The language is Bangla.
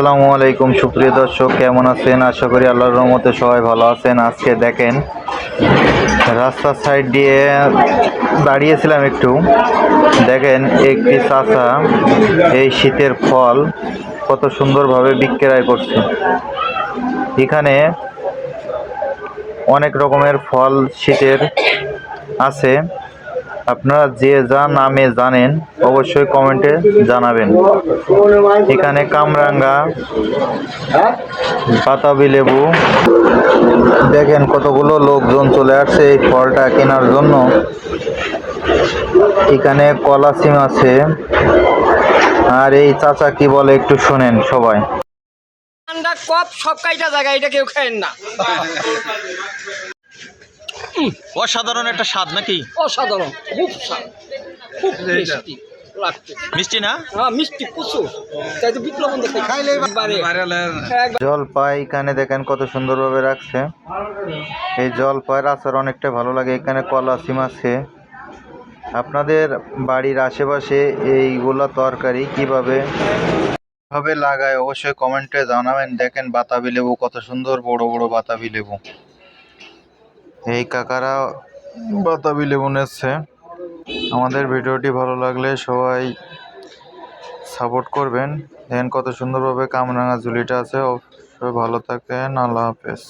আসসালামু আলাইকুম, সুপ্রিয় দর্শক, কেমন আছেন? আশা করি আল্লাহর রহমতে সবাই ভালো আছেন। আজকে দেখেন, রাস্তার সাইড দিয়ে দাঁড়িয়েছিলাম একটু। দেখেন, একটি চাচা এই শীতের ফল কত সুন্দরভাবে বিক্রয় করছে। এখানে অনেক রকমের ফল শীতের আছে। আপনারা যে যা নামে জানেন, অবশ্যই কমেন্টে জানাবেন। এখানে কামরাঙ্গা, বাতাবি লেবু, দেখেন কতগুলো লোকজন চলে আসছে এই ফলটা কেনার জন্য। এখানে কলা সিম আছে। আর এই চাচা কি বলে একটু শোনেন সবাই। কপ সব কাইটা এটা কেউ খায় না। অসাধারণ একটা স্বাদ নাকি? অসাধারণ খুব স্বাদ খুব টেস্টি মিষ্টি না? হ্যাঁ মিষ্টি প্রচুর। তাই তো বিপ্লব খাইলে জলপাই এখানে দেখেন কত সুন্দরভাবে রাখছে। এই জলপাইয়ের আচার অনেকটা ভালো লাগে। এখানে কলা সিম আছে। আপনাদের বাড়ির আশেপাশে এইগুলা তরকারি কীভাবে ভাবে লাগায় অবশ্যই কমেন্টে জানাবেন। দেখেন বাতাবি লেবু কত সুন্দর বড় বড় বাতাবি লেবু। এই কাকারা বাতাবি লেবু নিচ্ছে। আমাদের ভিডিওটি ভালো লাগলে সবাই সাপোর্ট করবেন। দেখেন কত সুন্দরভাবে কামরাঙা ঝুলিটা আছে। অবশ্যই ভালো থাকেন আল্লাহ হাফেজ।